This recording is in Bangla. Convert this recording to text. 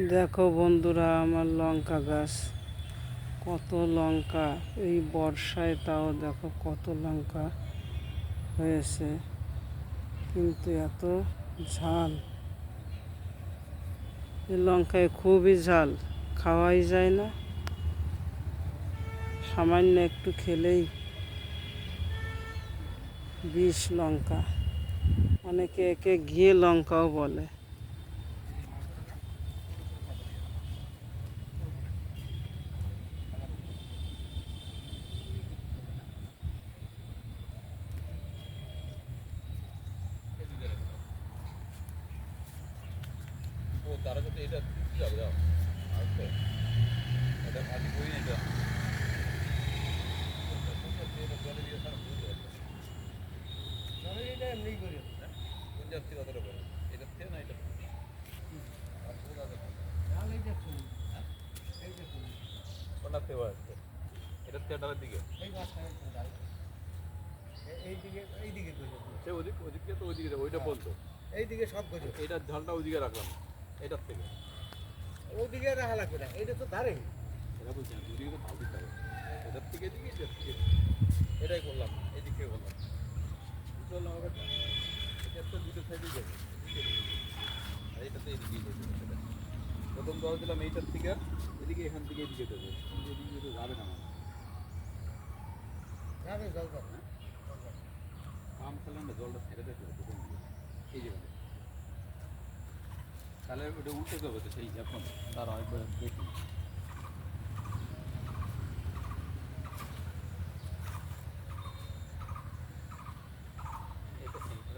দেখো বন্ধুরা আমার লঙ্কা গাছ, কত লঙ্কা। এই বর্ষায় তাও দেখো কত লঙ্কা হয়েছে। কিন্তু এত ঝাল। এই লঙ্কায় খুবই ঝাল, খাওয়াই যায় না। সামান্য একটু খেলেই বিষ লঙ্কা। অনেকে একে ঘিয়ে লঙ্কাও বলে। তারা এটা যাবে যাও। আসবে এটা মাটি বই এটা। কতটা এটা থেকে না এটা? কোনটা থেকে আসছে এটা থিয়েটারের দিকে? সে ওদিক ওদিকে তো ওইদিকে যাবে ওইটা বলতো এইদিকে সব গজো এইটার ঝালটা ওইদিকে রাখলাম। এটার থেকে ওদিকে রাখা লাগবে না এটা তো ধারে এটা বলছি না দুদিকে তো ভালো দিতে হবে এটার থেকে এদিকে এটার থেকে এদিকে। এটাই করলাম এদিক থেকে করলাম বুঝতে পারলাম ব্যাপারটা এটা তো দুটো সাইডেই যাবে এদিকে এদিকে। আর এটাতে এদিকেই যাবে সেটা প্রথম দশ দিলাম এইটার থেকে এদিকে এখান থেকে এদিকে দেবে কিন্তু এদিকে তো যাবে না আমার যাবে জল পাবে আম খেলাম না জলটা ছেড়ে দিতে তাহলে ওটা উল্টে দেবে তো সেই এখন তার একবার দেখি